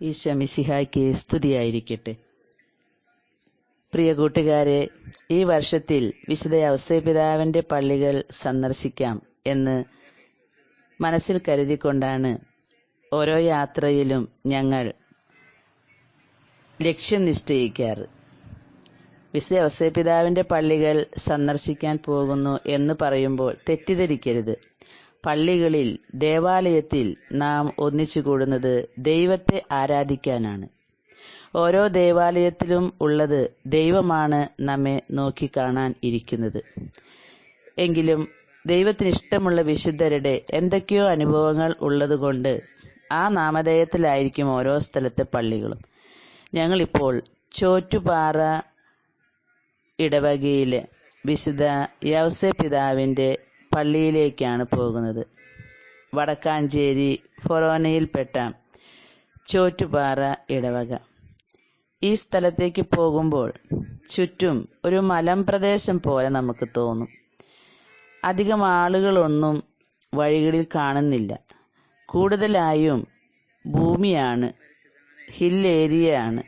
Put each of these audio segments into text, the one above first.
ഈശോ മിശിഹായ്ക്ക് സ്തുതിയായിരിക്കട്ടെ. പ്രിയ കൂട്ടുകാരെ ഈ വർഷത്തിൽ വിശുദ്ധ അവസ്ഥപിതാവിന്റെ പള്ളികൾ സന്ദർശിക്കാം എന്ന് മനസ്സിൽ കരുതിക്കൊണ്ടാണ് ഓരോ യാത്രയിലും ഞങ്ങൾ ലക്ഷ്യം നിശ്ചയിക്കാറ്. വിശുദ്ധ അവസ്ഥപിതാവിന്റെ പള്ളികൾ സന്ദർശിക്കാൻ പോകുന്നു എന്ന് പറയുമ്പോൾ തെറ്റിദ്ധരിക്കരുത്. പള്ളികളിൽ ദേവാലയത്തിൽ നാം ഒന്നിച്ചു കൂടുന്നത് ദൈവത്തെ ആരാധിക്കാനാണ്. ഓരോ ദേവാലയത്തിലും ഉള്ളത് ദൈവമാണ് നമ്മെ നോക്കിക്കാണാൻ ഇരിക്കുന്നത്. എങ്കിലും ദൈവത്തിന് ഇഷ്ടമുള്ള വിശുദ്ധരുടെ എന്തൊക്കെയോ അനുഭവങ്ങൾ ഉള്ളതുകൊണ്ട് ആ നാമധേയത്തിലായിരിക്കും ഓരോ സ്ഥലത്തെ പള്ളികളും. ഞങ്ങളിപ്പോൾ ചോറ്റുപാറ ഇടവകയിലെ വിശുദ്ധ യൗസെ പിതാവിന്റെ പള്ളിയിലേക്കാണ് പോകുന്നത്. വടക്കാഞ്ചേരി ഫൊറോനയിൽപ്പെട്ട ചോറ്റുപാറ ഇടവക. ഈ സ്ഥലത്തേക്ക് പോകുമ്പോൾ ചുറ്റും ഒരു മലമ്പ്രദേശം പോലെ നമുക്ക് തോന്നും. അധികം ആളുകളൊന്നും വഴികളിൽ കാണുന്നില്ല. കൂടുതലായും ഭൂമിയാണ് ഹിൽ ഏരിയയാണ്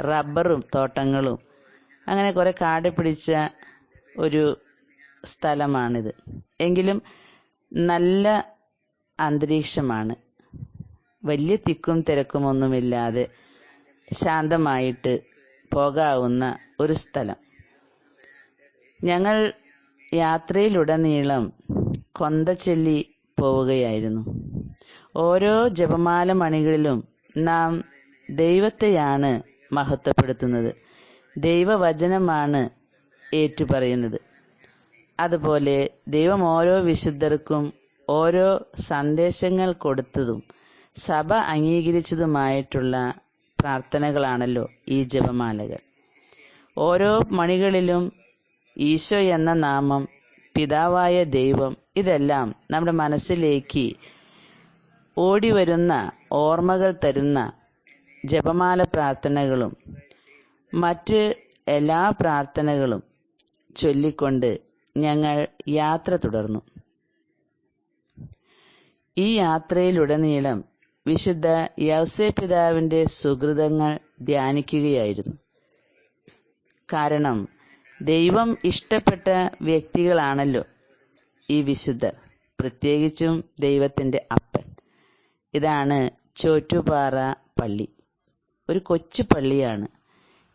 റബ്ബറും തോട്ടങ്ങളും. അങ്ങനെ കുറെ കാട് പിടിച്ച ഒരു സ്ഥലമാണിത്. എങ്കിലും നല്ല അന്തരീക്ഷമാണ്. വലിയ തിക്കും തിരക്കും ഒന്നുമില്ലാതെ ശാന്തമായിട്ട് പോകാവുന്ന ഒരു സ്ഥലം. ഞങ്ങൾ യാത്രയിലുടനീളം കൊന്ത ചൊല്ലി പോവുകയായിരുന്നു. ഓരോ ജപമാല മണികളിലും നാം ദൈവത്തെയാണ് മഹത്വപ്പെടുത്തുന്നത്. ദൈവവചനമാണ് ഏറ്റുപറയുന്നത്. അതുപോലെ ദൈവം ഓരോ വിശുദ്ധർക്കും ഓരോ സന്ദേശങ്ങൾ കൊടുത്തതും സഭ അംഗീകരിച്ചതുമായിട്ടുള്ള പ്രാർത്ഥനകളാണല്ലോ ഈ ജപമാലകൾ. ഓരോ മണികളിലും ഈശോ എന്ന നാമം പിതാവായ ദൈവം ഇതെല്ലാം നമ്മുടെ മനസ്സിലേക്ക് ഓടിവരുന്ന ഓർമ്മകൾ തരുന്ന ജപമാല പ്രാർത്ഥനകളും മറ്റ് എല്ലാ പ്രാർത്ഥനകളും ചൊല്ലിക്കൊണ്ട് ഞങ്ങൾ യാത്ര തുടർന്നു. ഈ യാത്രയിലുടനീളം വിശുദ്ധ യൗസേ പിതാവിന്റെ സുഹൃതങ്ങൾ ധ്യാനിക്കുകയായിരുന്നു. കാരണം ദൈവം ഇഷ്ടപ്പെട്ട വ്യക്തികളാണല്ലോ ഈ വിശുദ്ധർ പ്രത്യേകിച്ചും ദൈവത്തിന്റെ അപ്പൻ. ഇതാണ് ചോറ്റുപാറ പള്ളി. ഒരു കൊച്ചു പള്ളിയാണ്.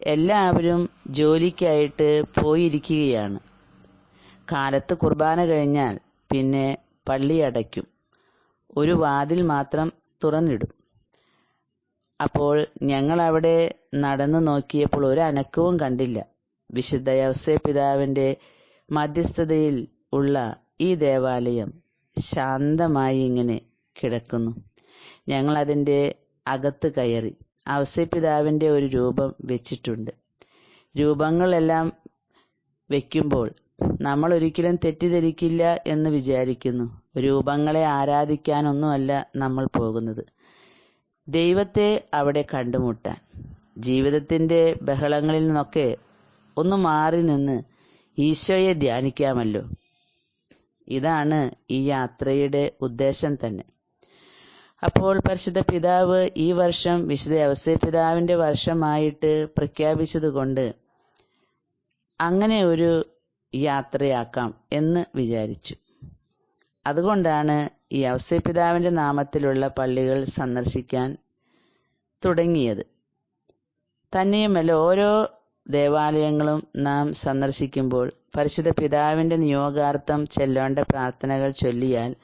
എല്ലാവരും ജോലിക്കായിട്ട് പോയിരിക്കുകയാണ്. കാലത്ത് കുർബാന കഴിഞ്ഞാൽ പിന്നെ പള്ളി അടയ്ക്കും. ഒരു വാതിൽ മാത്രം തുറന്നിടും. അപ്പോൾ ഞങ്ങൾ അവിടെ നടന്നു നോക്കിയപ്പോൾ ഒരു അനക്കവും കണ്ടില്ല. വിശുദ്ധ യവസേ പിതാവിന്റെ മധ്യസ്ഥതയിൽ ഉള്ള ഈ ദേവാലയം ശാന്തമായി ഇങ്ങനെ കിടക്കുന്നു. ഞങ്ങൾ അതിന്റെ അകത്ത് കയറി ഔസേ പിതാവിന്റെ ഒരു രൂപം വെച്ചിട്ടുണ്ട്. രൂപങ്ങളെല്ലാം വെക്കുമ്പോൾ നമ്മൾ ഒരിക്കലും തെറ്റിദ്ധരിക്കില്ല എന്ന് വിചാരിക്കുന്നു. രൂപങ്ങളെ ആരാധിക്കാനൊന്നുമല്ല നമ്മൾ പോകുന്നത്. ദൈവത്തെ അവിടെ കണ്ടുമുട്ടാൻ ജീവിതത്തിന്റെ ബഹളങ്ങളിൽ നിന്നൊക്കെ ഒന്ന് മാറി നിന്ന് ഈശോയെ ധ്യാനിക്കാമല്ലോ. ഇതാണ് ഈ യാത്രയുടെ ഉദ്ദേശം തന്നെ. അപ്പോൾ പരിശുദ്ധ പിതാവ് ഈ വർഷം വിശുദ്ധ അവസ്ഥ പിതാവിന്റെ വർഷമായിട്ട് പ്രഖ്യാപിച്ചതുകൊണ്ട് അങ്ങനെ ഒരു യാത്രയാക്കാം എന്ന് വിചാരിച്ചു. അതുകൊണ്ടാണ് ഈ അവസ്യപിതാവിന്റെ നാമത്തിലുള്ള പള്ളികൾ സന്ദർശിക്കാൻ തുടങ്ങിയത്. തന്നെയുമല്ല ഓരോ ദേവാലയങ്ങളും നാം സന്ദർശിക്കുമ്പോൾ പരിശുദ്ധ പിതാവിന്റെ നിയോഗാർത്ഥം ചെല്ലേണ്ട പ്രാർത്ഥനകൾ ചൊല്ലിയാൽ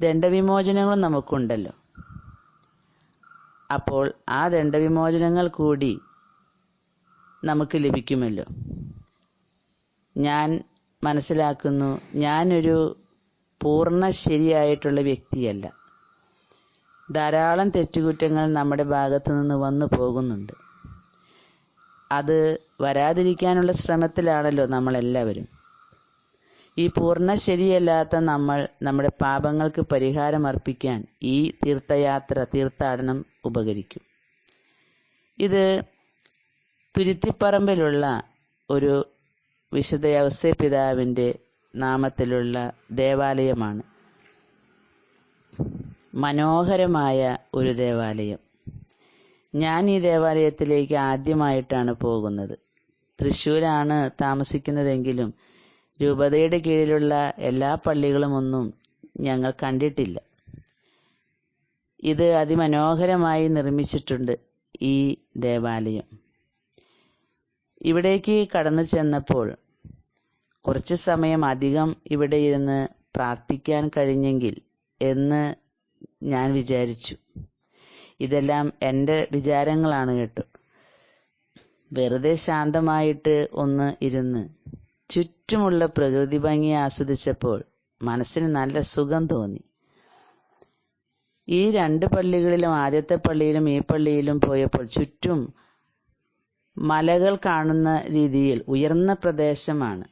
ദണ്ഡവിമോചനങ്ങളും നമുക്കുണ്ടല്ലോ. അപ്പോൾ ആ ദണ്ഡവിമോചനങ്ങൾ കൂടി നമുക്ക് ലഭിക്കുമല്ലോ. ഞാൻ മനസ്സിലാക്കുന്നു. ഞാനൊരു പൂർണ ശരിയായിട്ടുള്ള വ്യക്തിയല്ല. ധാരാളം തെറ്റുകുറ്റങ്ങൾ നമ്മുടെ ഭാഗത്തു നിന്ന് വന്നു പോകുന്നുണ്ട്. അത് വരാതിരിക്കാനുള്ള ശ്രമത്തിലാണല്ലോ നമ്മളെല്ലാവരും. ഈ പൂർണ ശരിയല്ലാത്ത നമ്മൾ നമ്മുടെ പാപങ്ങൾക്ക് പരിഹാരം അർപ്പിക്കാൻ ഈ തീർത്ഥയാത്ര തീർത്ഥാടനം ഉപകരിക്കും. ഇത് തുരുത്തിപ്പറമ്പിലുള്ള ഒരു വിശുദ്ധ യവസ്യ പിതാവിന്റെ നാമത്തിലുള്ള ദേവാലയമാണ്. മനോഹരമായ ഒരു ദേവാലയം. ഞാൻ ഈ ദേവാലയത്തിലേക്ക് ആദ്യമായിട്ടാണ് പോകുന്നത്. തൃശ്ശൂരാണ് താമസിക്കുന്നതെങ്കിലും രൂപതയുടെ കീഴിലുള്ള എല്ലാ പള്ളികളുമൊന്നും ഞങ്ങൾ കണ്ടിട്ടില്ല. ഇത് അതിമനോഹരമായി നിർമ്മിച്ചിട്ടുണ്ട് ഈ ദേവാലയം. ഇവിടേക്ക് കടന്നു ചെന്നപ്പോൾ കുറച്ച് സമയം അധികം ഇവിടെ ഇരുന്ന് പ്രാർത്ഥിക്കാൻ കഴിഞ്ഞെങ്കിൽ എന്ന് ഞാൻ വിചാരിച്ചു. ഇതെല്ലാം എന്റെ വിചാരങ്ങളാണ് കേട്ടോ. വെറുതെ ശാന്തമായിട്ട് ഒന്ന് ഇരുന്ന് ചുറ്റുമുള്ള പ്രകൃതി ഭംഗി ആസ്വദിച്ചപ്പോൾ മനസ്സിന് നല്ല സുഖം തോന്നി. ഈ രണ്ട് പള്ളികളിലും ആദ്യത്തെ പള്ളിയിലും ഈ പള്ളിയിലും പോയപ്പോൾ ചുറ്റും മലകൾ കാണുന്ന രീതിയിൽ ഉയർന്ന പ്രദേശമാണ്.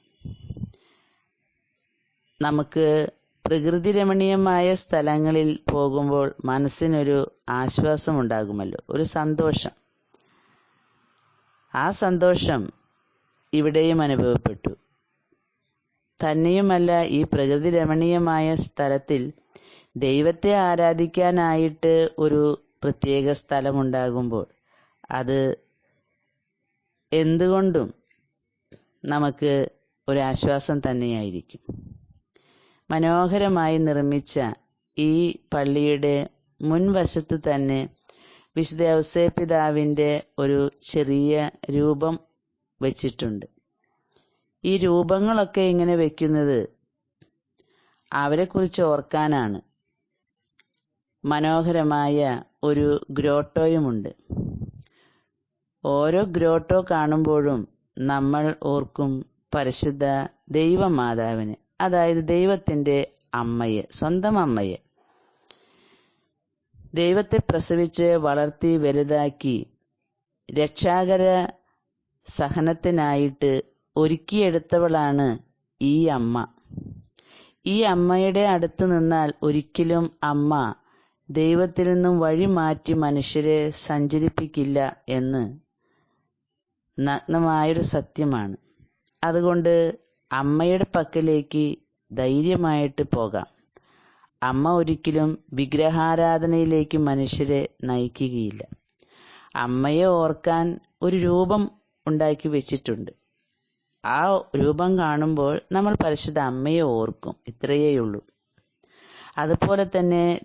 നമുക്ക് പ്രകൃതി രമണീയമായ സ്ഥലങ്ങളിൽ പോകുമ്പോൾ മനസ്സിനൊരു ആശ്വാസമുണ്ടാകുമല്ലോ ഒരു സന്തോഷം. ആ സന്തോഷം ഇവിടെയും അനുഭവപ്പെട്ടു. തന്നെയുമല്ല ഈ പ്രകൃതി രമണീയമായ സ്ഥലത്തിൽ ദൈവത്തെ ആരാധിക്കാനായിട്ട് ഒരു പ്രത്യേക സ്ഥലമുണ്ടാകുമ്പോൾ അത് എന്തുകൊണ്ടും നമുക്ക് ഒരു ആശ്വാസം തന്നെയായിരിക്കും. മനോഹരമായി നിർമ്മിച്ച ഈ പള്ളിയുടെ മുൻവശത്ത് തന്നെ വിശുദ്ധ ഔസേപിതാവിന്റെ ഒരു ചെറിയ രൂപം വച്ചിട്ടുണ്ട്. ഈ രൂപങ്ങളൊക്കെ ഇങ്ങനെ വെക്കുന്നത് അവരെക്കുറിച്ച് ഓർക്കാനാണ്. മനോഹരമായ ഒരു ഗ്രോട്ടോയുമുണ്ട്. ഓരോ ഗ്രോട്ടോ കാണുമ്പോഴും നമ്മൾ ഓർക്കും പരിശുദ്ധ ദൈവമാതാവിന് അതായത് ദൈവത്തിന്റെ അമ്മയെ സ്വന്തം അമ്മയെ. ദൈവത്തെ പ്രസവിച്ച് വളർത്തി വലുതാക്കി രക്ഷാകര സഹനത്തിനായിട്ട് ഒരുക്കിയെടുത്തവളാണ് ഈ അമ്മ. ഈ അമ്മയുടെ അടുത്ത് നിന്നാൽ ഒരിക്കലും അമ്മ ദൈവത്തിൽ നിന്നും വഴി മാറ്റി മനുഷ്യരെ സഞ്ചരിപ്പിക്കില്ല എന്ന് നഗ്നമായൊരു സത്യമാണ്. അതുകൊണ്ട് അമ്മയുടെ പക്കലേക്ക് ധൈര്യമായിട്ട് പോകാം. അമ്മ ഒരിക്കലും വിഗ്രഹാരാധനയിലേക്ക് മനുഷ്യരെ നയിക്കുകയില്ല. അമ്മയെ ഓർക്കാൻ ഒരു രൂപം ഉണ്ടാക്കി വെച്ചിട്ടുണ്ട്. ആ രൂപം കാണുമ്പോൾ നമ്മൾ പരിശുദ്ധ അമ്മയെ ഓർക്കും. ഇത്രയേ ഉള്ളൂ അതുപോലെ തന്നെ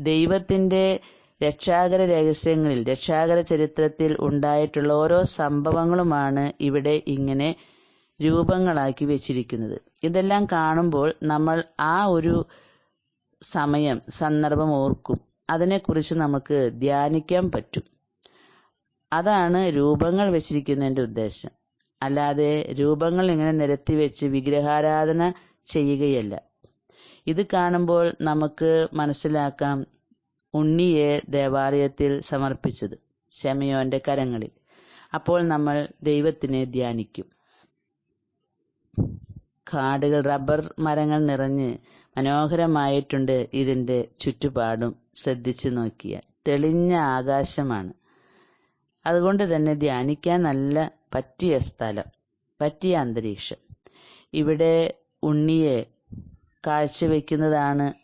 ദൈവത്തിന്റെ രക്ഷാകര രഹസ്യങ്ങളിൽ രക്ഷാകര ചരിത്രത്തിൽ ഉണ്ടായിട്ടുള്ള ഓരോ സംഭവങ്ങളുമാണ് ഇവിടെ ഇങ്ങനെ രൂപങ്ങളാക്കി വെച്ചിരിക്കുന്നത്. ഇതെല്ലാം കാണുമ്പോൾ നമ്മൾ ആ ഒരു സമയം സന്ദർഭം ഓർക്കും. അതിനെക്കുറിച്ച് നമുക്ക് ധ്യാനിക്കാൻ പറ്റും. അതാണ് രൂപങ്ങൾ വെച്ചിരിക്കുന്നതിന്റെ ഉദ്ദേശം. അല്ലാതെ രൂപങ്ങൾ ഇങ്ങനെ നിരത്തി വെച്ച് വിഗ്രഹാരാധന ചെയ്യുകയല്ല. ഇത് കാണുമ്പോൾ നമുക്ക് മനസ്സിലാക്കാം ഉണ്ണിയെ ദേവാലയത്തിൽ സമർപ്പിച്ചത് ശമയോന്റെ കരങ്ങളിൽ. അപ്പോൾ നമ്മൾ ദൈവത്തിനെ ധ്യാനിക്കും. കാടുകൾ റബ്ബർ മരങ്ങൾ നിറഞ്ഞ് മനോഹരമായിട്ടുണ്ട് ഇതിന്റെ ചുറ്റുപാടും ശ്രദ്ധിച്ചു നോക്കിയാൽ. തെളിഞ്ഞ ആകാശമാണ്. അതുകൊണ്ട് തന്നെ ധ്യാനിക്കാൻ നല്ല പറ്റിയ സ്ഥലം പറ്റിയ അന്തരീക്ഷം. ഇവിടെ ഉണ്ണിയെ കാഴ്ചവെക്കുന്നതാണ്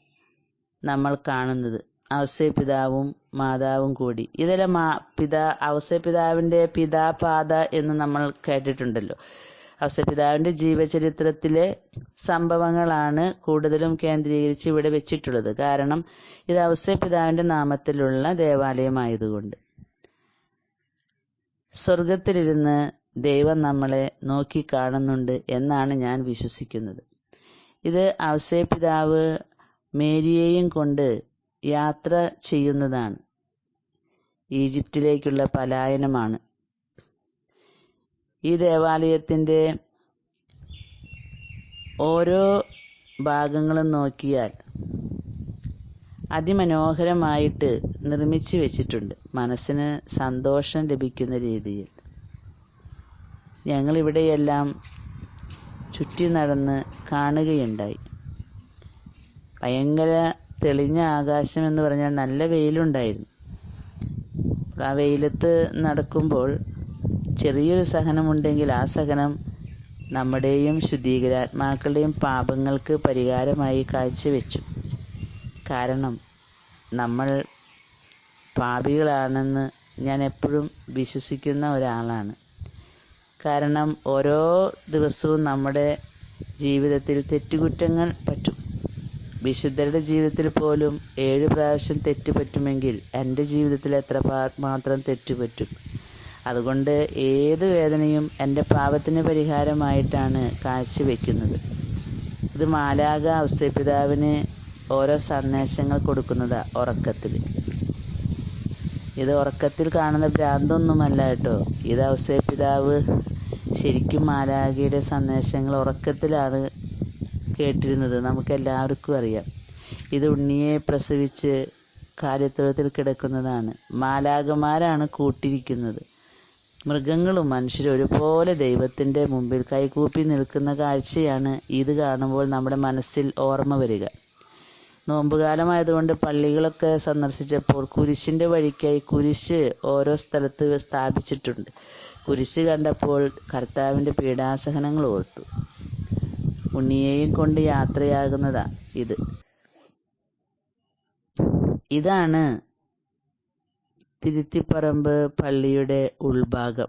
നമ്മൾ കാണുന്നത്. ഔസേപിതാവും മാതാവും കൂടി. ഇതെല്ലാം മാ പിതാ ഔസേപിതാവിന്റെ പിതാപാത എന്ന് നമ്മൾ കേട്ടിട്ടുണ്ടല്ലോ. ഔസേപിതാവിന്റെ ജീവചരിത്രത്തിലെ സംഭവങ്ങളാണ് കൂടുതലും കേന്ദ്രീകരിച്ച് ഇവിടെ വെച്ചിട്ടുള്ളത്. കാരണം ഇത് ഔസേപിതാവിന്റെ നാമത്തിലുള്ള ദേവാലയമായതുകൊണ്ട്. സ്വർഗത്തിലിരുന്ന് ദൈവം നമ്മളെ നോക്കി കാണുന്നുണ്ട് എന്നാണ് ഞാൻ വിശ്വസിക്കുന്നത്. ഇത് ഔസേപിതാവ് മേരിയെയും കൊണ്ട് യാത്ര ചെയ്യുന്നതാണ്. ഈജിപ്തിലേക്കുള്ള പലായനമാണ്. ഈ ദേവാലയത്തിന്റെ ഓരോ ഭാഗങ്ങളും നോക്കിയാൽ അതിമനോഹരമായിട്ട് നിർമ്മിച്ചു വെച്ചിട്ടുണ്ട്. മനസ്സിന് സന്തോഷം ലഭിക്കുന്ന രീതിയിൽ. ഞങ്ങളിവിടെയെല്ലാം ചുറ്റി നടന്ന് കാണുകയുണ്ടായി. ഭയങ്കര തെളിഞ്ഞ ആകാശം എന്ന് പറഞ്ഞാൽ നല്ല വെയിലുണ്ടായിരുന്നു. ആ വെയിലത്ത് നടക്കുമ്പോൾ ചെറിയൊരു സഹനമുണ്ടെങ്കിൽ ആ സഹനം നമ്മുടെയും ശുദ്ധീകരാത്മാക്കളുടെയും പാപങ്ങൾക്ക് പരിഹാരമായി കാഴ്ചവെച്ചു. കാരണം നമ്മൾ പാപികളാണെന്ന് ഞാൻ എപ്പോഴും വിശ്വസിക്കുന്ന ഒരാളാണ്. കാരണം ഓരോ ദിവസവും നമ്മുടെ ജീവിതത്തിൽ തെറ്റുകുറ്റങ്ങൾ പറ്റും. വിശുദ്ധരുടെ ജീവിതത്തിൽ പോലും ഏഴ് പ്രാവശ്യം തെറ്റ് പറ്റുമെങ്കിൽ എന്റെ ജീവിതത്തിൽ എത്ര മാത്രം തെറ്റ് പറ്റും അതുകൊണ്ട് ഏത് വേദനയും എന്റെ പാപത്തിന് പരിഹാരമായിട്ടാണ് കാഴ്ചവെക്കുന്നത്. ഇത് മാലാക ഔസേപിതാവിന് ഓരോ സന്ദേശങ്ങൾ കൊടുക്കുന്നതാ ഉറക്കത്തിൽ. ഇത് ഉറക്കത്തിൽ കാണുന്ന ഭ്രാന്തൊന്നുമല്ല കേട്ടോ. ഇത് ഔസേപിതാവ് ശരിക്കും മാലാഖയുടെ സന്ദേശങ്ങൾ ഉറക്കത്തിലാണ് കേട്ടിരുന്നത് നമുക്കെല്ലാവർക്കും അറിയാം. ഇത് ഉണ്ണിയെ പ്രസവിച്ച് കാര്യത്തൊഴുത്തിൽ കിടക്കുന്നതാണ്. മാലാകമാരാണ് കൂട്ടിരിക്കുന്നത്. മൃഗങ്ങളും മനുഷ്യരും ഒരുപോലെ ദൈവത്തിന്റെ മുമ്പിൽ കൈകൂപ്പി നിൽക്കുന്ന കാഴ്ചയാണ് ഇത് കാണുമ്പോൾ നമ്മുടെ മനസ്സിൽ ഓർമ്മ വരിക. നോമ്പുകാലമായതുകൊണ്ട് പള്ളികളൊക്കെ സന്ദർശിച്ചപ്പോൾ കുരിശിന്റെ വഴിക്കായി കുരിശ് ഓരോ സ്ഥലത്ത് സ്ഥാപിച്ചിട്ടുണ്ട്. കുരിശ് കണ്ടപ്പോൾ കർത്താവിന്റെ പീഡാസഹനങ്ങൾ ഓർത്തു. ഉണ്ണിയെയും കൊണ്ട് യാത്രയാകുന്നതാ ഇത്. ഇതാണ് തിരുത്തിപ്പറമ്പ് പള്ളിയുടെ ഉൾഭാഗം.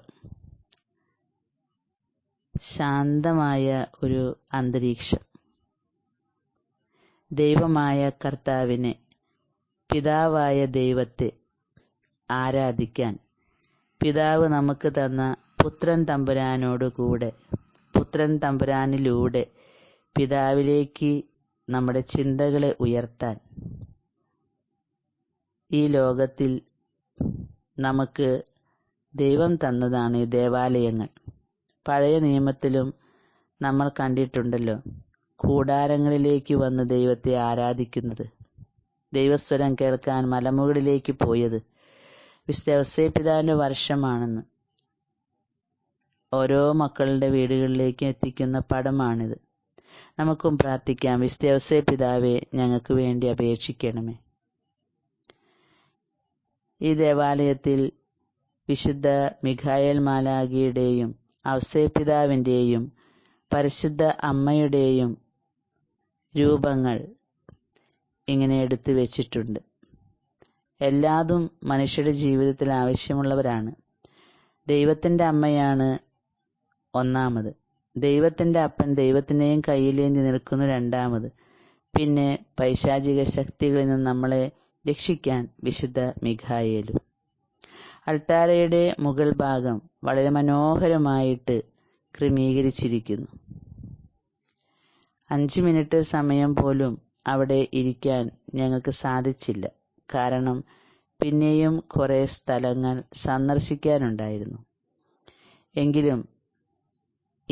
ശാന്തമായ ഒരു അന്തരീക്ഷം. ദൈവമായ കർത്താവിനെ പിതാവായ ദൈവത്തെ ആരാധിക്കാൻ പിതാവ് നമുക്ക് തന്ന പുത്രൻ തമ്പുരാനോട് കൂടെ പുത്രൻ തമ്പുരാനിലൂടെ പിതാവിലേക്ക് നമ്മുടെ ചിന്തകളെ ഉയർത്താൻ ഈ ലോകത്തിൽ നമുക്ക് ദൈവം തന്നതാണ് ദേവാലയങ്ങൾ. പഴയ നിയമത്തിലും നമ്മൾ കണ്ടിട്ടുണ്ടല്ലോ കൂടാരങ്ങളിലേക്ക് വന്ന് ദൈവത്തെ ആരാധിക്കുന്നത്. ദൈവസ്വരം കേൾക്കാൻ മലമുകളിലേക്ക് പോയത് വിശുദ്ധ പിതാവിന്റെ വർഷമാണെന്ന്. ഓരോ മക്കളുടെ വീടുകളിലേക്ക് എത്തിക്കുന്ന പടമാണിത്. നമുക്കും പ്രാർത്ഥിക്കാം. വിശുദ്ധ പിതാവെ ഞങ്ങൾക്ക് വേണ്ടി അപേക്ഷിക്കണമേ. ഈ ദേവാലയത്തിൽ വിശുദ്ധ മിഖായൽ മാലാഖിയുടെയും ഔസേപിതാവിന്റെയും പരിശുദ്ധ അമ്മയുടെയും രൂപങ്ങൾ ഇങ്ങനെ എടുത്തു വെച്ചിട്ടുണ്ട്. എല്ലാതും മനുഷ്യരുടെ ജീവിതത്തിൽ ആവശ്യമുള്ളവരാണ്. ദൈവത്തിന്റെ അമ്മയാണ് ഒന്നാമത്. ദൈവത്തിന്റെ അപ്പൻ ദൈവത്തിന്റെയും കയ്യിലേന്തി നിൽക്കുന്നു രണ്ടാമത്. പിന്നെ പൈശാചിക ശക്തികളിൽ നിന്ന് നമ്മളെ രക്ഷിക്കാൻ വിശുദ്ധ മിഖായേലും. അൾത്താരയുടെ മുകൾ ഭാഗം വളരെ മനോഹരമായിട്ട് ക്രമീകരിച്ചിരിക്കുന്നു. അഞ്ച് മിനിറ്റ് സമയം പോലും അവിടെ ഇരിക്കാൻ ഞങ്ങൾക്ക് സാധിച്ചില്ല. കാരണം പിന്നെയും കുറേ സ്ഥലങ്ങൾ സന്ദർശിക്കാനുണ്ടായിരുന്നു. എങ്കിലും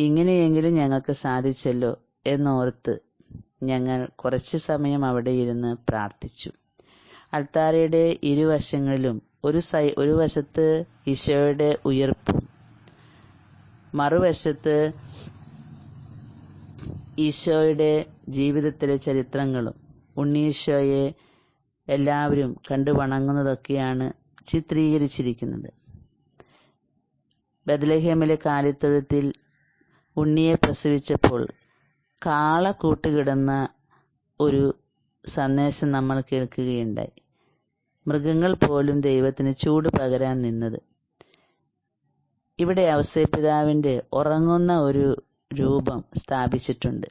ഇങ്ങനെയെങ്കിലും ഞങ്ങൾക്ക് സാധിച്ചല്ലോ എന്നോർത്ത് ഞങ്ങൾ കുറച്ച് സമയം അവിടെ ഇരുന്ന് പ്രാർത്ഥിച്ചു. അൾത്താരയുടെ ഇരുവശങ്ങളിലും ഒരു സൈ ഒരു വശത്ത് ഈശോയുടെ ഉയർപ്പും മറുവശത്ത് ഈശോയുടെ ജീവിതത്തിലെ ചരിത്രങ്ങളും ഉണ്ണീശോയെ എല്ലാവരും കണ്ടു വണങ്ങുന്നതൊക്കെയാണ് ചിത്രീകരിച്ചിരിക്കുന്നത്. ബദലഹേമിലെ കാലിത്തൊഴുത്തിൽ ഉണ്ണിയെ പ്രസവിച്ചപ്പോൾ കാള കൂട്ടുകിടന്ന ഒരു സന്ദേശം നമ്മൾ കേൾക്കുകയുണ്ടായി. മൃഗങ്ങൾ പോലും ദൈവത്തിന് ചൂട് പകരാൻ നിന്നത്. ഇവിടെ ഔസേപിതാവിന്റെ ഉറങ്ങുന്ന ഒരു രൂപം സ്ഥാപിച്ചിട്ടുണ്ട്.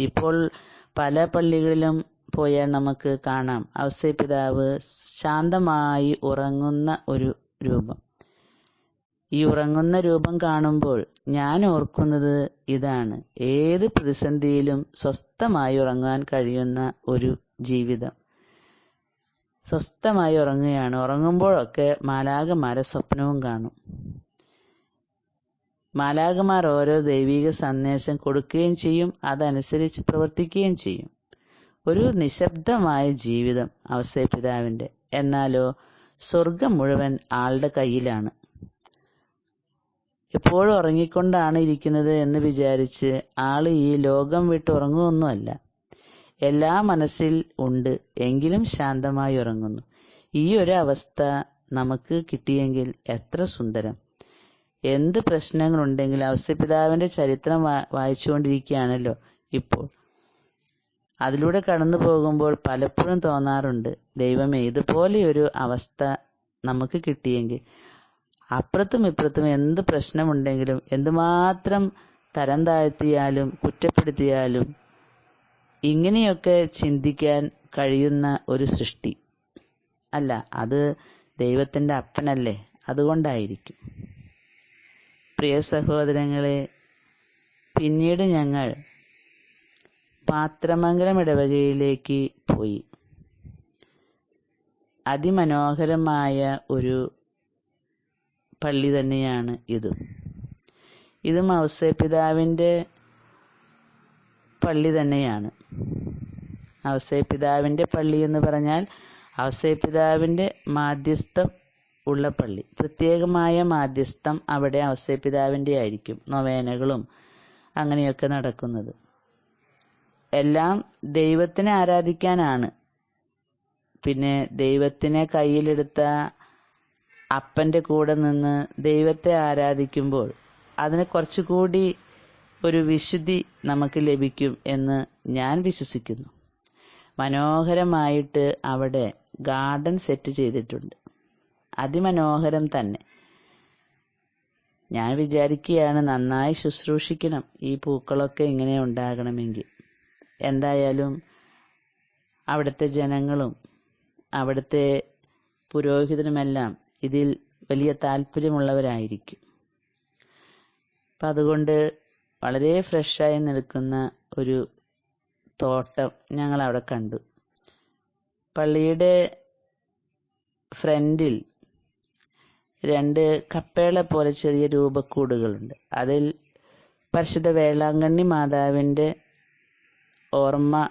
ഇപ്പോൾ പല പള്ളികളിലും പോയാൽ നമുക്ക് കാണാം. ഔസേപിതാവ് ശാന്തമായി ഉറങ്ങുന്ന ഒരു രൂപം. ഈ ഉറങ്ങുന്ന രൂപം കാണുമ്പോൾ ഞാൻ ഓർക്കുന്നത് ഇതാണ്. ഏത് പ്രതിസന്ധിയിലും സ്വസ്ഥമായി ഉറങ്ങാൻ കഴിയുന്ന ഒരു ജീവിതം. സ്വസ്ഥമായി ഉറങ്ങുകയാണ്. ഉറങ്ങുമ്പോഴൊക്കെ മാലാകമാരെ സ്വപ്നവും കാണും. മാലാകമാർ ഓരോ ദൈവിക സന്ദേശം കൊടുക്കുകയും ചെയ്യും. അതനുസരിച്ച് പ്രവർത്തിക്കുകയും ചെയ്യും. ഒരു നിശബ്ദമായ ജീവിതം അവസരപിതാവിന്റെ. എന്നാലോ സ്വർഗം മുഴുവൻ ആളുടെ കയ്യിലാണ്. എപ്പോഴും ഉറങ്ങിക്കൊണ്ടാണ് ഇരിക്കുന്നത് എന്ന് വിചാരിച്ച് ആൾ ഈ ലോകം വിട്ട് ഉറങ്ങുകയൊന്നുമല്ല എല്ലാ മനസ്സിൽ ഉണ്ട് എങ്കിലും ശാന്തമായി ഉറങ്ങുന്നു. ഈ ഒരു അവസ്ഥ നമുക്ക് കിട്ടിയെങ്കിൽ എത്ര സുന്ദരം. എന്ത് പ്രശ്നങ്ങളുണ്ടെങ്കിലും അവസ്ഥപിതാവിന്റെ ചരിത്രം വായിച്ചുകൊണ്ടിരിക്കുകയാണല്ലോ ഇപ്പോൾ. അതിലൂടെ കടന്നു പോകുമ്പോൾ പലപ്പോഴും തോന്നാറുണ്ട് ദൈവമേ ഇതുപോലെയൊരു അവസ്ഥ നമുക്ക് കിട്ടിയെങ്കിൽ. അപ്പുറത്തും ഇപ്പുറത്തും എന്ത് പ്രശ്നമുണ്ടെങ്കിലും എന്തുമാത്രം തരം താഴ്ത്തിയാലും കുറ്റപ്പെടുത്തിയാലും ഇങ്ങനെയൊക്കെ ചിന്തിക്കാൻ കഴിയുന്ന ഒരു സൃഷ്ടി. അല്ല അത് ദൈവത്തിന്റെ അപ്പനല്ലേ? അതുകൊണ്ടായിരിക്കും. പ്രിയ സഹോദരങ്ങളെ പിന്നീട് ഞങ്ങൾ പാത്രമംഗലം ഇടവകയിലേക്ക് പോയി. അതിമനോഹരമായ ഒരു പള്ളി തന്നെയാണ് ഇതും. ഇതും അവസേപിതാവിന്റെ പള്ളി തന്നെയാണ്. അവസേപിതാവിന്റെ പള്ളി എന്ന് പറഞ്ഞാൽ അവസേപിതാവിന്റെ മാധ്യസ്ഥം ഉള്ള പള്ളി. പ്രത്യേകമായ മാധ്യസ്ഥം അവിടെ അവസേപിതാവിന്റെ ആയിരിക്കും നൊവേനകളും അങ്ങനെയൊക്കെ നടക്കുന്നത്. എല്ലാം ദൈവത്തിനെ ആരാധിക്കാനാണ്. പിന്നെ ദൈവത്തിനെ കയ്യിലെടുത്ത അപ്പന്റെ കൂടെ നിന്ന് ദൈവത്തെ ആരാധിക്കുമ്പോൾ അതിന് കുറച്ചുകൂടി ഒരു വിശുദ്ധി നമുക്ക് ലഭിക്കും എന്ന് ഞാൻ വിശ്വസിക്കുന്നു. മനോഹരമായിട്ട് അവിടെ ഗാർഡൻ സെറ്റ് ചെയ്തിട്ടുണ്ട്. അതിമനോഹരം തന്നെ. ഞാൻ വിചാരിക്കുകയാണ് നന്നായി ശുശ്രൂഷിക്കണം. ഈ പൂക്കളൊക്കെ ഇങ്ങനെ ഉണ്ടാകണമെങ്കിൽ. എന്തായാലും അവിടുത്തെ ജനങ്ങളും അവിടുത്തെ പുരോഹിതനുമെല്ലാം ഇതിൽ വലിയ താല്പര്യമുള്ളവരായിരിക്കും. അപ്പം അതുകൊണ്ട് വളരെ ഫ്രഷായി നിൽക്കുന്ന ഒരു തോട്ടം ഞങ്ങൾ അവിടെ കണ്ടു. പള്ളിയുടെ ഫ്രണ്ടിൽ രണ്ട് കപ്പേള പോലെ ചെറിയ രൂപക്കൂടുകളുണ്ട്. അതിൽ പരിശുദ്ധ വേളാങ്കണ്ണി മാതാവിന്റെ ഓർമ്മ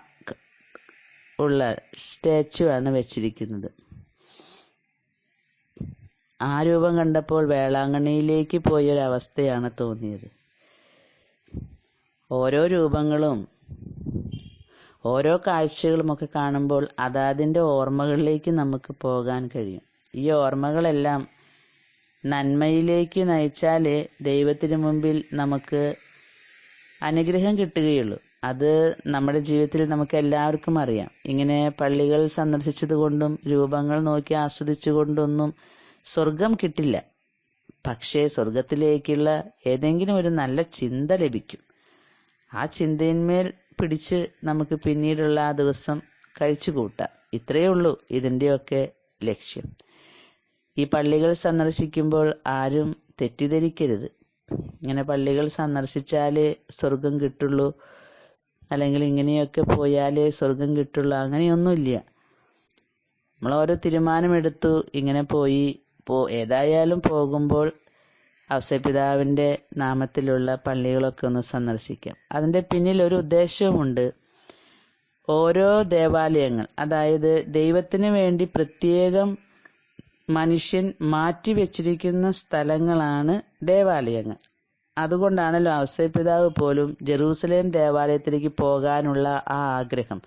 ഉള്ള സ്റ്റാച്ചു ആണ് വെച്ചിരിക്കുന്നത്. ആ രൂപം കണ്ടപ്പോൾ വേളാങ്കണ്ണിയിലേക്ക് പോയൊരവസ്ഥയാണ് തോന്നിയത്. ഓരോ രൂപങ്ങളും ഓരോ കാഴ്ചകളുമൊക്കെ കാണുമ്പോൾ അതാതിന്റെ ഓർമ്മകളിലേക്ക് നമുക്ക് പോകാൻ കഴിയും. ഈ ഓർമ്മകളെല്ലാം നന്മയിലേക്ക് നയിച്ചാലേ ദൈവത്തിന് മുമ്പിൽ നമുക്ക് അനുഗ്രഹം കിട്ടുകയുള്ളൂ. അത് നമ്മുടെ ജീവിതത്തിൽ നമുക്ക് എല്ലാവർക്കും അറിയാം. ഇങ്ങനെ പള്ളികൾ സന്ദർശിച്ചതുകൊണ്ടും രൂപങ്ങൾ നോക്കി ആസ്വദിച്ചുകൊണ്ടൊന്നും സ്വർഗം കിട്ടില്ല. പക്ഷേ സ്വർഗത്തിലേക്കുള്ള ഏതെങ്കിലും ഒരു നല്ല ചിന്ത ലഭിക്കും. ആ ചിന്തയിന്മേൽ പിടിച്ച് നമുക്ക് പിന്നീടുള്ള ആ ദിവസം കഴിച്ചു കൂട്ടാം ഇത്രയേ ഉള്ളൂ ഇതിന്റെയൊക്കെ ലക്ഷ്യം. ഈ പള്ളികൾ സന്ദർശിക്കുമ്പോൾ ആരും തെറ്റിദ്ധരിക്കരുത്. ഇങ്ങനെ പള്ളികൾ സന്ദർശിച്ചാലേ സ്വർഗം കിട്ടുള്ളൂ. അല്ലെങ്കിൽ ഇങ്ങനെയൊക്കെ പോയാലേ സ്വർഗം കിട്ടുള്ളൂ. അങ്ങനെയൊന്നുമില്ല. നമ്മൾ ഓരോ തീരുമാനമെടുത്തു ഇങ്ങനെ പോയി പോ ഏതായാലും പോകുമ്പോൾ ഔസപിതാവിന്റെ നാമത്തിലുള്ള പള്ളികളൊക്കെ ഒന്ന് സന്ദർശിക്കാം. അതിന്റെ പിന്നിൽ ഒരു ഉദ്ദേശവുമുണ്ട്. ഓരോ ദേവാലയങ്ങൾ അതായത് ദൈവത്തിന് വേണ്ടി പ്രത്യേകം മനുഷ്യൻ മാറ്റി വെച്ചിരിക്കുന്ന സ്ഥലങ്ങളാണ് ദേവാലയങ്ങൾ. അതുകൊണ്ടാണല്ലോ അവസരപിതാവ് പോലും ജെറൂസലേം ദേവാലയത്തിലേക്ക് പോകാനുള്ള ആ ആഗ്രഹം.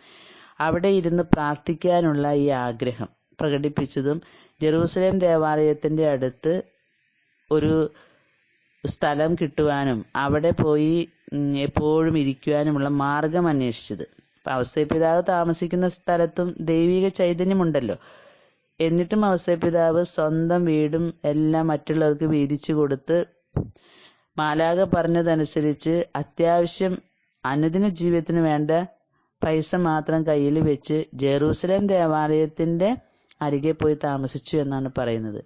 അവിടെ ഇരുന്ന് പ്രാർത്ഥിക്കാനുള്ള ഈ ആഗ്രഹം പ്രകടിപ്പിച്ചതും ജെറൂസലേം ദേവാലയത്തിന്റെ അടുത്ത് ഒരു സ്ഥലം കിട്ടുവാനും അവിടെ പോയി എപ്പോഴും ഇരിക്കുവാനുമുള്ള മാർഗം അന്വേഷിച്ചത്. ഔസേപിതാവ് താമസിക്കുന്ന സ്ഥലത്തും ദൈവിക ചൈതന്യമുണ്ടല്ലോ. എന്നിട്ടും ഔസേപിതാവ് സ്വന്തം വീടും എല്ലാം മറ്റുള്ളവർക്ക് വീതിച്ചു കൊടുത്ത് മാലാക പറഞ്ഞതനുസരിച്ച് അത്യാവശ്യം അനുദിന ജീവിതത്തിന് വേണ്ട പൈസ മാത്രം കയ്യിൽ വെച്ച് ജെറൂസലേം ദേവാലയത്തിന്റെ അരികെ പോയി താമസിച്ചു എന്നാണ് പറയുന്നത്.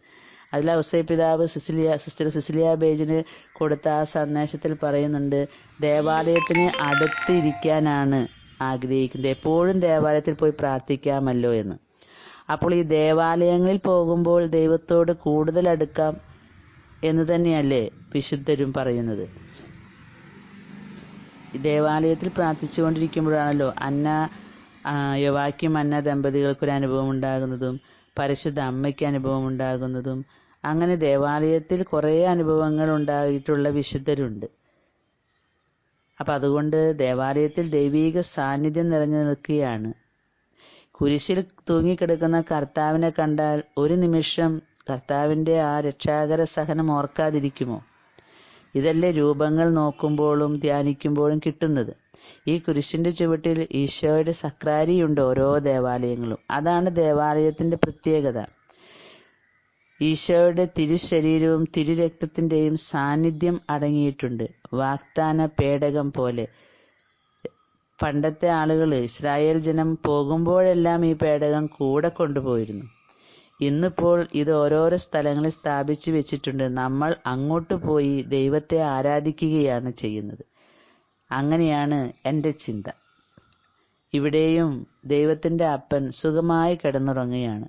അതിൽ ഔസേ പിതാവ് സിസിലിയ സിസ്റ്റർ സിസിലിയ ബേജിന് കൊടുത്ത ആ സന്ദേശത്തിൽ പറയുന്നുണ്ട് ദേവാലയത്തിന് അടുത്തിരിക്കാനാണ് ആഗ്രഹിക്കുന്നത്. എപ്പോഴും ദേവാലയത്തിൽ പോയി പ്രാർത്ഥിക്കാമല്ലോ എന്ന്. അപ്പോൾ ഈ ദേവാലയങ്ങളിൽ പോകുമ്പോൾ ദൈവത്തോട് കൂടുതൽ അടുക്കാം എന്ന് തന്നെയല്ലേ വിശുദ്ധരും പറയുന്നത്. ദേവാലയത്തിൽ പ്രാർത്ഥിച്ചുകൊണ്ടിരിക്കുമ്പോഴാണല്ലോ അന്ന യുവാക്കും അന്ന ദമ്പതികൾക്കൊരു അനുഭവം ഉണ്ടാകുന്നതും പരിശുദ്ധ അമ്മയ്ക്ക് അനുഭവം ഉണ്ടാകുന്നതും അങ്ങനെ ദേവാലയത്തിൽ കുറേ അനുഭവങ്ങൾ ഉണ്ടായിട്ടുള്ള വിശുദ്ധരുണ്ട്. അപ്പം അതുകൊണ്ട് ദേവാലയത്തിൽ ദൈവീക സാന്നിധ്യം നിറഞ്ഞു നിൽക്കുകയാണ്. കുരിശിൽ തൂങ്ങിക്കിടക്കുന്ന കർത്താവിനെ കണ്ടാൽ ഒരു നിമിഷം കർത്താവിന്റെ ആ രക്ഷാകര സഹനം ഓർക്കാതിരിക്കുമോ? ഇതല്ലേ രൂപങ്ങൾ നോക്കുമ്പോഴും ധ്യാനിക്കുമ്പോഴും കിട്ടുന്നത്. ഈ കുരിശിന്റെ ചുവട്ടിൽ ഈശോയുടെ സക്രാരിയുണ്ട് ഓരോ ദേവാലയങ്ങളും. അതാണ് ദേവാലയത്തിന്റെ പ്രത്യേകത. ഈശോയുടെ തിരുശരീരവും തിരുരക്തത്തിന്റെയും സാന്നിധ്യം അടങ്ങിയിട്ടുണ്ട്. വാഗ്ദാന പേടകം പോലെ. പണ്ടത്തെ ആളുകൾ ഇസ്രായേൽ ജനം പോകുമ്പോഴെല്ലാം ഈ പേടകം കൂടെ കൊണ്ടുപോയിരുന്നു. ഇന്നിപ്പോൾ ഇത് ഓരോരോ സ്ഥലങ്ങളിൽ സ്ഥാപിച്ചു വെച്ചിട്ടുണ്ട്. നമ്മൾ അങ്ങോട്ട് പോയി ദൈവത്തെ ആരാധിക്കുകയാണ് ചെയ്യുന്നത്. അങ്ങനെയാണ് എന്റെ ചിന്ത. ഇവിടെയും ദൈവത്തിന്റെ അപ്പൻ സുഖമായി കിടന്നുറങ്ങുകയാണ്.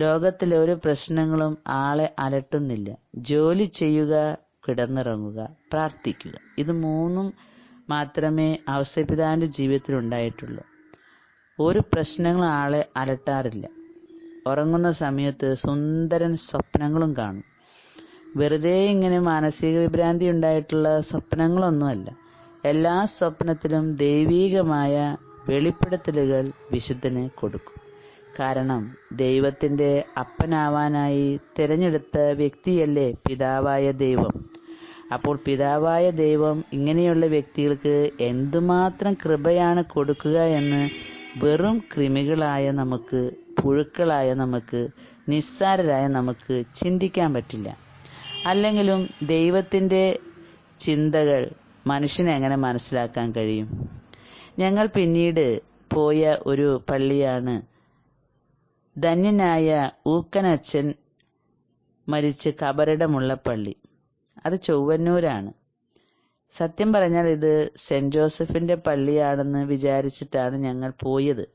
ലോകത്തിലെ ഒരു പ്രശ്നങ്ങളും ആളെ അലട്ടുന്നില്ല. ജോലി ചെയ്യുക കിടന്നിറങ്ങുക പ്രാർത്ഥിക്കുക. ഇത് മൂന്നും മാത്രമേ അവസരപിതാവിന്റെ ജീവിതത്തിൽ ഉണ്ടായിട്ടുള്ളൂ. ഒരു പ്രശ്നങ്ങളും ആളെ അലട്ടാറില്ല. ഉറങ്ങുന്ന സമയത്ത് സുന്ദരൻ സ്വപ്നങ്ങളും കാണും. വെറുതെ ഇങ്ങനെ മാനസിക വിഭ്രാന്തി ഉണ്ടായിട്ടുള്ള സ്വപ്നങ്ങളൊന്നുമല്ല. എല്ലാ സ്വപ്നത്തിലും ദൈവീകമായ വെളിപ്പെടുത്തലുകൾ വിശുദ്ധന് കൊടുക്കും. കാരണം ദൈവത്തിന്റെ അപ്പനാവാനായി തിരഞ്ഞെടുത്ത വ്യക്തിയല്ലേ പിതാവായ ദൈവം. അപ്പോൾ പിതാവായ ദൈവം ഇങ്ങനെയുള്ള വ്യക്തികൾക്ക് എന്തുമാത്രം കൃപയാണ് കൊടുക്കുക എന്ന് വെറും കൃമികളായ നമുക്ക് പുഴുക്കളായ നമുക്ക് നിസ്സാരരായ നമുക്ക് ചിന്തിക്കാൻ പറ്റില്ല. അല്ലെങ്കിലും ദൈവത്തിന്റെ ചിന്തകൾ മനുഷ്യനെ എങ്ങനെ മനസ്സിലാക്കാൻ കഴിയും? ഞങ്ങൾ പിന്നീട് പോയ ഒരു പള്ളിയാണ്. ധന്യനായ ഊക്കനച്ഛൻ മരിച്ച് കബറിടമുള്ള പള്ളി. അത് ചൊവ്വന്നൂരാണ്. സത്യം പറഞ്ഞാൽ ഇത് സെന്റ് ജോസഫിന്റെ പള്ളിയാണെന്ന് വിചാരിച്ചിട്ടാണ് ഞങ്ങൾ പോയത്.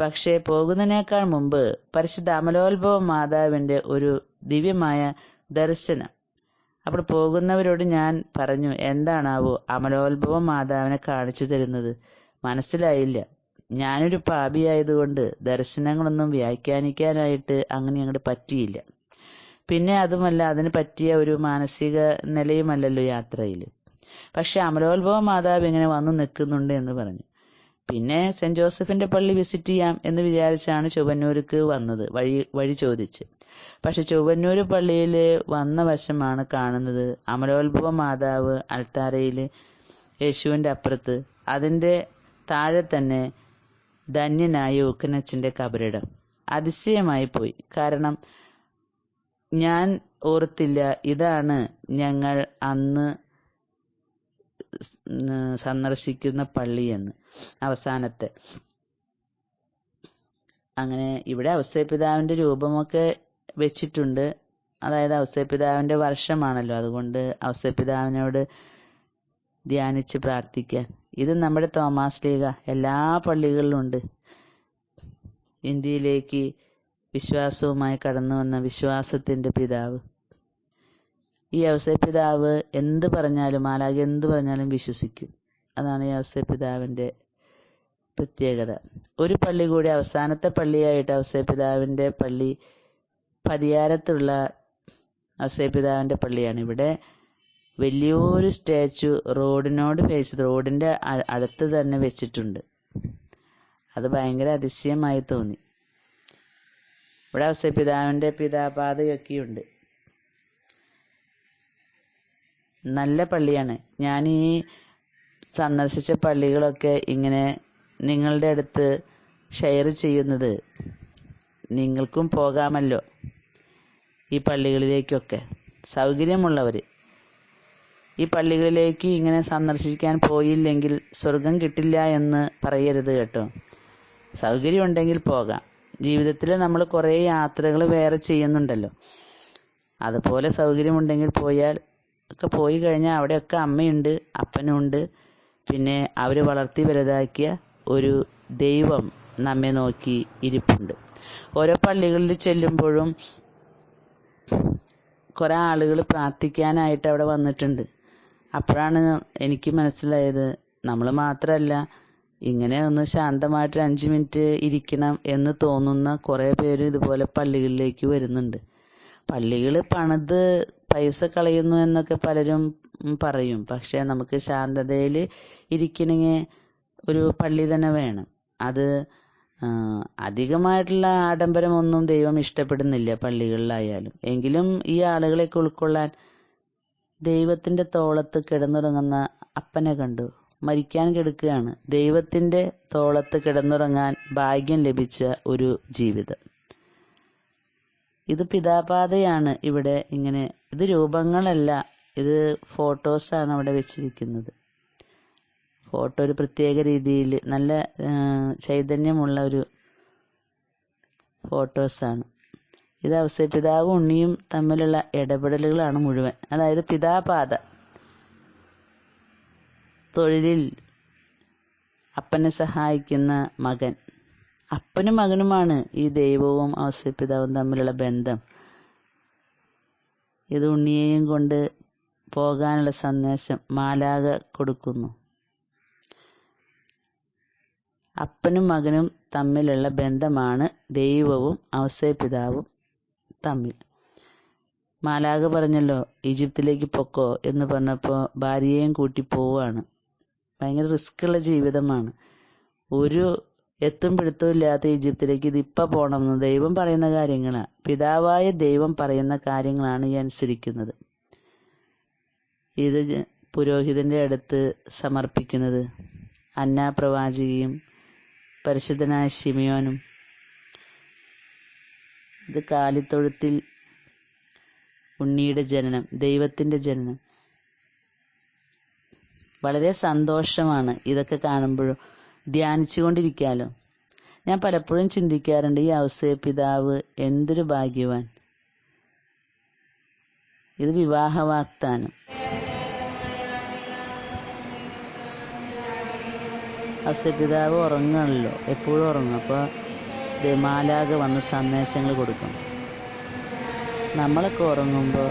പക്ഷേ പോകുന്നതിനേക്കാൾ മുമ്പ് പരിശുദ്ധ അമലോത്ഭവ മാതാവിന്റെ ഒരു ദിവ്യമായ ദർശനം. അപ്പോൾ പോകുന്നവരോട് ഞാൻ പറഞ്ഞു എന്താണാവോ അമലോത്ഭവ മാതാവിനെ കാണിച്ചു തരുന്നത്? മനസ്സിലായില്ല. ഞാനൊരു പാപിയായതുകൊണ്ട് ദർശനങ്ങളൊന്നും വ്യാഖ്യാനിക്കാനായിട്ട് അങ്ങനെ അങ്ങോട്ട് പറ്റിയില്ല. പിന്നെ അതുമല്ല അതിന് പറ്റിയ ഒരു മാനസിക നിലയുമല്ലല്ലോ യാത്രയിൽ പക്ഷെ അമലോത്ഭവ മാതാവ് ഇങ്ങനെ വന്നു നിൽക്കുന്നുണ്ട് എന്ന് പറഞ്ഞു. പിന്നെ സെന്റ് ജോസഫിന്റെ പള്ളി വിസിറ്റ് ചെയ്യാം എന്ന് വിചാരിച്ചാണ് ചുവന്നൂർക്ക് വന്നത് വഴി വഴി ചോദിച്ച്. പക്ഷെ ചുവന്നൂർ പള്ളിയിൽ വന്ന വശമാണ് കാണുന്നത്. അമലോത്ഭവ മാതാവ് അൾത്താരയിൽ യേശുവിന്റെ അപ്പുറത്ത്. അതിന്റെ താഴെ തന്നെ ധന്യനായ ഉക്കനച്ചന്റെ കബറിടം. അതിശയമായി പോയി. കാരണം ഞാൻ ഓർത്തില്ല ഇതാണ് ഞങ്ങൾ അന്ന് സന്ദർശിക്കുന്ന പള്ളി എന്ന് അവസാനത്തെ. അങ്ങനെ ഇവിടെ ഔസേപിതാവിന്റെ രൂപമൊക്കെ വെച്ചിട്ടുണ്ട്. അതായത് ഔസേപിതാവിന്റെ വർഷമാണല്ലോ. അതുകൊണ്ട് ഔസേപിതാവിനോട് ധ്യാനിച്ച് പ്രാർത്ഥിക്കാൻ ഇത് നമ്മുടെ തോമാസ് ലീഗ എല്ലാ പള്ളികളിലും ഉണ്ട്. ഇന്ത്യയിലേക്ക് വിശ്വാസവുമായി കടന്നു വന്ന വിശ്വാസത്തിന്റെ പിതാവ്. ഈ അവസരപിതാവ് എന്ത് പറഞ്ഞാലും മാലാഖ എന്ത് പറഞ്ഞാലും വിശ്വസിക്കും. അതാണ് ഈ ഔസേപിതാവിന്റെ പ്രത്യേകത. ഒരു പള്ളി കൂടി അവസാനത്തെ പള്ളിയായിട്ട് ഔസേപിതാവിന്റെ പള്ളി പതിയാരത്തുള്ള ഔസേപിതാവിന്റെ പള്ളിയാണ്. ഇവിടെ വലിയൊരു സ്റ്റാച്ചു റോഡിനോട് ഫേസ് റോഡിന്റെ അടുത്ത് തന്നെ വെച്ചിട്ടുണ്ട്. അത് ഭയങ്കര അതിശയമായി തോന്നി. ഇവിടെ ഔസേപിതാവിന്റെ പിതാപാതയൊക്കെയുണ്ട്. നല്ല പള്ളിയാണ്. ഞാൻ ഈ സന്ദർശിച്ച പള്ളികളൊക്കെ ഇങ്ങനെ നിങ്ങളുടെ അടുത്ത് ഷെയർ ചെയ്യുന്നത് നിങ്ങൾക്കും പോകാമല്ലോ ഈ പള്ളികളിലേക്കൊക്കെ. സൗകര്യമുള്ളവർ ഈ പള്ളികളിലേക്ക് ഇങ്ങനെ സന്ദർശിക്കാൻ പോയില്ലെങ്കിൽ സ്വർഗം കിട്ടില്ല എന്ന് പറയരുത് കേട്ടോ. സൗകര്യമുണ്ടെങ്കിൽ പോകാം. ജീവിതത്തിൽ നമ്മൾ കുറേ യാത്രകൾ വേറെ ചെയ്യുന്നുണ്ടല്ലോ. അതുപോലെ സൗകര്യമുണ്ടെങ്കിൽ പോയാൽ ഒക്കെ പോയി കഴിഞ്ഞാൽ അവിടെയൊക്കെ അമ്മയുണ്ട് അപ്പനുണ്ട്. പിന്നെ അവർ വളർത്തി വലുതാക്കിയ ഒരു ദൈവം നമ്മെ നോക്കി ഇരിപ്പുണ്ട്. ഓരോ പള്ളികളിൽ ചെല്ലുമ്പോഴും കുറെ ആളുകൾ പ്രാർത്ഥിക്കാനായിട്ട് അവിടെ വന്നിട്ടുണ്ട്. അപ്പോഴാണ് എനിക്ക് മനസ്സിലായത് നമ്മൾ മാത്രമല്ല ഇങ്ങനെ ഒന്ന് ശാന്തമായിട്ട് അഞ്ച് മിനിറ്റ് ഇരിക്കണം എന്ന് തോന്നുന്ന കുറെ പേര് ഇതുപോലെ പള്ളികളിലേക്ക് വരുന്നുണ്ട്. പള്ളികൾ പണിത് പൈസ കളയുന്നു എന്നൊക്കെ പലരും പറയും. പക്ഷെ നമുക്ക് ശാന്തതയിൽ ഇരിക്കണമെങ്കിൽ ഒരു പള്ളി തന്നെ വേണം. അത് അധികമായിട്ടുള്ള ആഡംബരമൊന്നും ദൈവം ഇഷ്ടപ്പെടുന്നില്ല പള്ളികളിലായാലും. എങ്കിലും ഈ ആളുകളെയൊക്കെ ഉൾക്കൊള്ളാൻ ദൈവത്തിന്റെ തോളത്ത് കിടന്നുറങ്ങുന്ന അപ്പനെ കണ്ടു. മരിക്കാൻ കിടക്കുകയാണ്. ദൈവത്തിന്റെ തോളത്ത് കിടന്നുറങ്ങാൻ ഭാഗ്യം ലഭിച്ച ഒരു ജീവിതം. ഇത് പിതാപാതയാണ് ഇവിടെ ഇങ്ങനെ. ഇത് രൂപങ്ങളല്ല. ഇത് ഫോട്ടോസാണ് അവിടെ വെച്ചിരിക്കുന്നത്. ഫോട്ടോ ഒരു പ്രത്യേക രീതിയിൽ നല്ല ചൈതന്യമുള്ള ഒരു ഫോട്ടോസാണ്. ഇത് ഔസേ പിതാവും ഉണ്ണിയും തമ്മിലുള്ള ഇടപെടലുകളാണ് മുഴുവൻ. അതായത് പിതാപാത തൊഴിലിൽ അപ്പനെ സഹായിക്കുന്ന മകൻ. അപ്പനും മകനുമാണ് ഈ ദൈവവും ഔസേപിതാവും തമ്മിലുള്ള ബന്ധം. ഇത് ഉണ്ണിയെയും കൊണ്ട് പോകാനുള്ള സന്ദേശം മാലാക കൊടുക്കുന്നു. അപ്പനും മകനും തമ്മിലുള്ള ബന്ധമാണ് ദൈവവും ഔസേപിതാവും തമ്മിൽ. മാലാക പറഞ്ഞല്ലോ ഈജിപ്തിലേക്ക് പൊക്കോ എന്ന് പറഞ്ഞപ്പോൾ ഭാര്യയെയും കൂട്ടി പോവുകയാണ് ഭയങ്കര റിസ്ക്കുള്ള ജീവിതമാണ്. ഒരു എത്തും പിടുത്തവും ഇല്ലാത്ത ഈജിപ്തിലേക്ക് ഇത് ഇപ്പം പോകണമെന്ന് ദൈവം പറയുന്ന കാര്യങ്ങളാണ് പിതാവായ ദൈവം പറയുന്ന കാര്യങ്ങളാണ് ഈ അനുസരിക്കുന്നത്. ഇത് പുരോഹിതന്റെ അടുത്ത് സമർപ്പിക്കുന്നത്. അന്നാ പ്രവാചകിയും പരിശുദ്ധനായ ഷിമിയോനും ഇത് കാലിത്തൊഴുത്തിൽ ഉണ്ണിയുടെ ജനനം ദൈവത്തിന്റെ ജനനം. വളരെ സന്തോഷമാണ് ഇതൊക്കെ കാണുമ്പോഴും. ധ്യാനിച്ചുകൊണ്ടിരിക്കാലോ? ഞാൻ പലപ്പോഴും ചിന്തിക്കാറുണ്ട് ഈ ഔസേ പിതാവ് എന്തൊരു ഭാഗ്യവാൻ. ഇത് വിവാഹ വാഗ്ദാനം ഔസേ ഉറങ്ങുകയാണല്ലോ എപ്പോഴും ഉറങ്ങും. അപ്പോൾ മാലാക വന്ന് സന്ദേശങ്ങൾ കൊടുക്കും നമ്മളൊക്കെ ഉറങ്ങുമ്പോൾ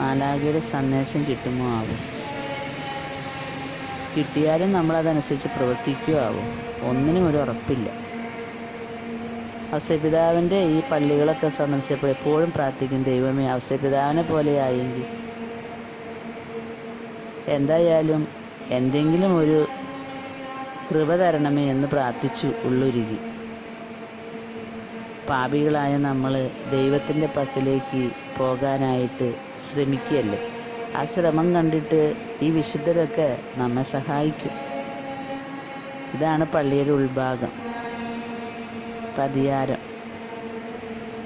മാലാഗയുടെ സന്ദേശം കിട്ടുമോ ആവും. കിട്ടിയാലും നമ്മൾ അതനുസരിച്ച് പ്രവർത്തിക്കുകയോ ആവും ഒന്നിനും ഒരു ഉറപ്പില്ല. ഔസപിതാവിന്റെ ഈ പള്ളികളൊക്കെ സന്ദർശിച്ചപ്പോൾ എപ്പോഴും പ്രാർത്ഥിക്കും ദൈവമേ ഔസപിതാവിനെ പോലെ ആയെങ്കിൽ എന്തായാലും എന്തെങ്കിലും ഒരു കൃപ തരണമേ എന്ന് പ്രാർത്ഥിച്ചു ഉള്ളുരുകി. പാപികളായ നമ്മൾ ദൈവത്തിന്റെ പക്കലേക്ക് പോകാനായിട്ട് ശ്രമിക്കുകയല്ലേ? ആ ശ്രമം കണ്ടിട്ട് ഈ വിശുദ്ധരൊക്കെ നമ്മെ സഹായിക്കും. ഇതാണ് പള്ളിയുടെ ഉൾഭാഗം. പതിയാരം.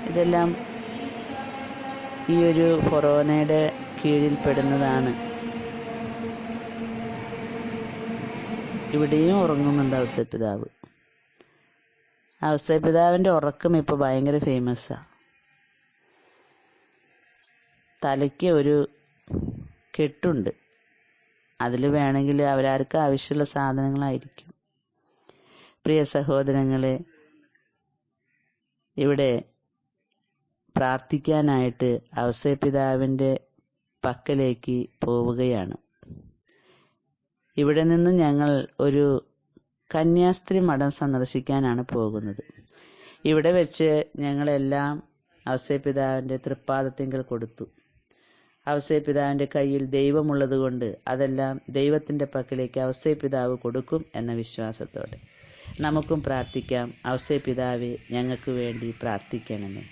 ഇതെല്ലാം ഈ ഒരു ഫൊറോനയുടെ കീഴിൽ ഇവിടെയും ഉറങ്ങുന്നുണ്ട് ഔസേപ്പ് പിതാവ് ഔസേപ്പ് പിതാവിന്റെ ഉറക്കം ഇപ്പൊ ഭയങ്കര ഫേമസാ തലയ്ക്ക് ഒരു കെട്ടുണ്ട്. അതിൽ വേണമെങ്കിൽ അവരാർക്ക് ആവശ്യമുള്ള സാധനങ്ങളായിരിക്കും. പ്രിയ സഹോദരങ്ങളെ ഇവിടെ പ്രാർത്ഥിക്കാനായിട്ട് ഔസേപിതാവിന്റെ പക്കലേക്ക് പോവുകയാണ്. ഇവിടെ നിന്ന് ഞങ്ങൾ ഒരു കന്യാസ്ത്രീ മഠം സന്ദർശിക്കാനാണ് പോകുന്നത്. ഇവിടെ വെച്ച് ഞങ്ങളെല്ലാം ഔസേപിതാവിന്റെ തൃപ്പാദത്തിങ്കൽ കൊടുത്തു. ഔസേപിതാവിന്റെ കയ്യിൽ ദൈവമുള്ളത് കൊണ്ട് അതെല്ലാം ദൈവത്തിന്റെ പക്കലേക്ക് ഔസേപിതാവ് കൊടുക്കും എന്ന വിശ്വാസത്തോടെ. നമുക്കും പ്രാർത്ഥിക്കാം ഔസേപിതാവെ ഞങ്ങൾക്ക് വേണ്ടി പ്രാർത്ഥിക്കണമേ.